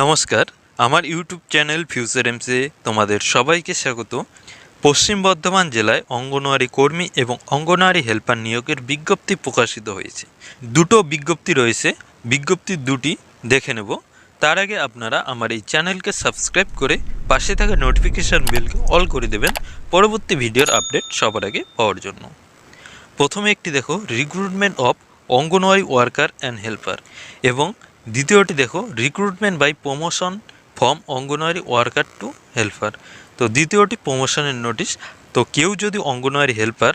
নমস্কার, আমার YouTube channel future এমসে তোমাদের সবাইকে স্বাগত। পশ্চিম বর্ধমান জেলায় অঙ্গনওয়াড়ি কর্মী এবং অঙ্গনওয়াড়ি হেল্পার নিয়োগের বিজ্ঞপ্তি প্রকাশিত হয়েছে। দুটো বিজ্ঞপ্তি রয়েছে বিজ্ঞপ্তি দুটি দেখে নেব। তার আগে আপনারা আমার এই চ্যানেলকে সাবস্ক্রাইব করে পাশে থাকা নোটিফিকেশান বেলকে অল করে দেবেন, পরবর্তী ভিডিওর আপডেট সবার আগে পাওয়ার জন্য। প্রথমে একটি দেখো recruitment of Anganwadi worker and helper এবং দ্বিতীয়টি দেখো recruitment by promotion form Anganwadi worker to helper তো দ্বিতীয়টি প্রমোশনের নোটিশ তো কেউ যদি অঙ্গনওয়াড়ি হেল্পার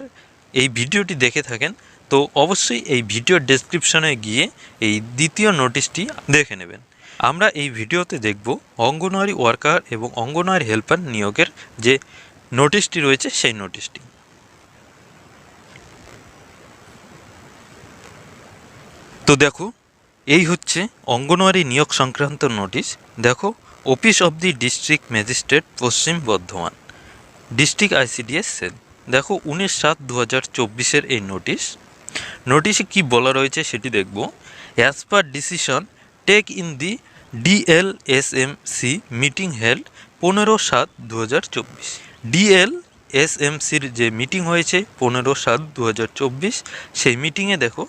এই ভিডিওটি দেখে থাকেন, তো অবশ্যই এই ভিডিও ডেসক্রিপশনে গিয়ে এই দ্বিতীয় নোটিশটি দেখে নেবেন। আমরা এই ভিডিওতে দেখব অঙ্গনওয়াড়ি ওয়ার্কার এবং অঙ্গনওয়াড়ি হেল্পার নিয়োগের যে নোটিশটি রয়েছে, সেই নোটিশটি তো দেখো এই হচ্ছে অঙ্গনওয়াড়ি নিয়োগ সংক্রান্ত নোটিশ। দেখো, office of the district magistrate, Paschim Bardhaman. District ICDS sell. দেখো, উনিশ সাত দু হাজার চব্বিশের এই নোটিশ। নোটিশে কি বলা রয়েছে সেটি দেখব। As per decision take in the DLSMC meeting held পনেরো সাত দু হাজার চব্বিশ ডিএল এসএমসির যে মিটিং হয়েছে পনেরো সাত দু হাজার চব্বিশ, সেই মিটিংয়ে দেখো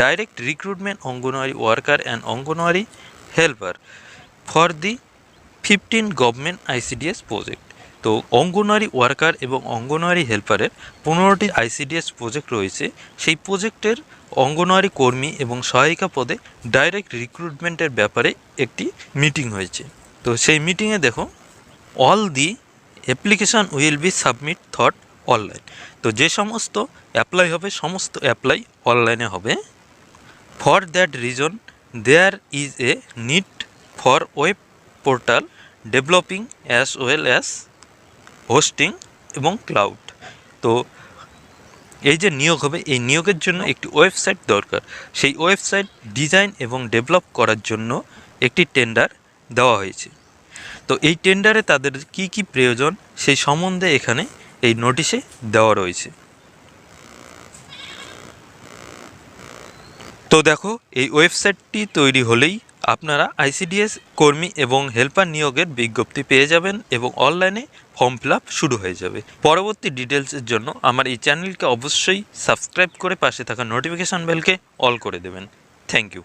direct recruitment Anganwadi worker and Anganwadi helper for the fifteen government ICDS project তো অঙ্গনওয়াড়ি ওয়ার্কার এবং অঙ্গনওয়াড়ি হেল্পারের পনেরোটি আইসিডিএস প্রজেক্ট রয়েছে। সেই প্রজেক্টের অঙ্গনওয়াড়ি কর্মী এবং সহায়িকা পদে ডাইরেক্ট রিক্রুটমেন্টের ব্যাপারে একটি মিটিং হয়েছে। তো সেই মিটিংয়ে দেখো all the application will be submit thought online তো যে সমস্ত অ্যাপ্লাই হবে, সমস্ত অ্যাপ্লাই অনলাইনে হবে। For that reason there is a need for web portal developing as well as hosting এবং ক্লাউড তো এই যে নিয়োগ হবে, এই নিয়োগের জন্য একটি ওয়েবসাইট দরকার। সেই ওয়েবসাইট ডিজাইন এবং ডেভেলপ করার জন্য একটি টেন্ডার দেওয়া হয়েছে। তো এই টেন্ডারে তাদের কি কি প্রয়োজন, সেই সম্বন্ধে এখানে এই নোটিশে দেওয়া রয়েছে। তো দেখো, এই ওয়েবসাইটটি তৈরি হলেই আপনারা আইসিডিএস কর্মী এবং হেল্পার নিয়োগের বিজ্ঞপ্তি পেয়ে যাবেন এবং অনলাইনে ফর্ম ফিল শুরু হয়ে যাবে। পরবর্তী ডিটেলসের জন্য আমার এই চ্যানেলকে অবশ্যই সাবস্ক্রাইব করে পাশে থাকা নোটিফিকেশান বেলকে অল করে দেবেন। Thank you.